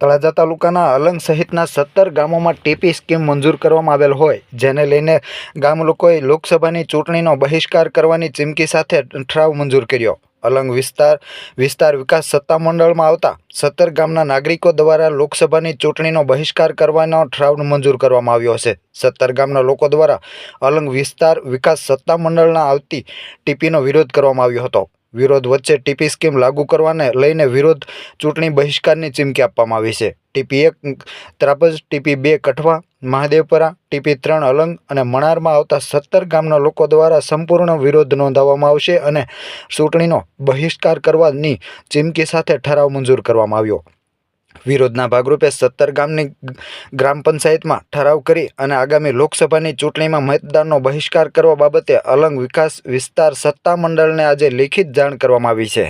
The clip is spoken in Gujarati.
તળાજા તાલુકાના અલંગ સહિતના સત્તર ગામોમાં ટીપી સ્કીમ મંજૂર કરવામાં આવેલ હોય, જેને લઈને ગામ લોકોએ લોકસભાની ચૂંટણીનો બહિષ્કાર કરવાની ચીમકી સાથે ઠરાવ મંજૂર કર્યો. અલંગ વિસ્તાર વિસ્તાર વિકાસ સત્તામંડળમાં આવતા સત્તર ગામના નાગરિકો દ્વારા લોકસભાની ચૂંટણીનો બહિષ્કાર કરવાનો ઠરાવ મંજૂર કરવામાં આવ્યો છે. સત્તર ગામના લોકો દ્વારા અલંગ વિસ્તાર વિકાસ સત્તામંડળના આવતી ટીપીનો વિરોધ કરવામાં આવ્યો હતો. વિરોધ વચ્ચે ટીપી સ્કીમ લાગુ કરવાને લઈને વિરોધ ચૂંટણી બહિષ્કારની ચીમકી આપવામાં આવી છે. ટીપી એક, ત્રાપજ, ટીપી બે, કઠવા, મહાદેવપરા, ટીપી ત્રણ, અલંગ અને મણારમાં આવતા સત્તર ગામના લોકો દ્વારા સંપૂર્ણ વિરોધ નોંધાવવામાં આવશે અને ચૂંટણીનો બહિષ્કાર કરવાની ચીમકી સાથે ઠરાવ મંજૂર કરવામાં આવ્યો. વિરોધના ભાગરૂપે સત્તર ગામની ગ્રામ પંચાયતમાં ઠરાવ કરી અને આગામી લોકસભાની ચૂંટણીમાં મતદાનનો બહિષ્કાર કરવા બાબતે અલંગ વિકાસ વિસ્તાર સત્તામંડળને આજે લેખિત જાણ કરવામાં આવી છે.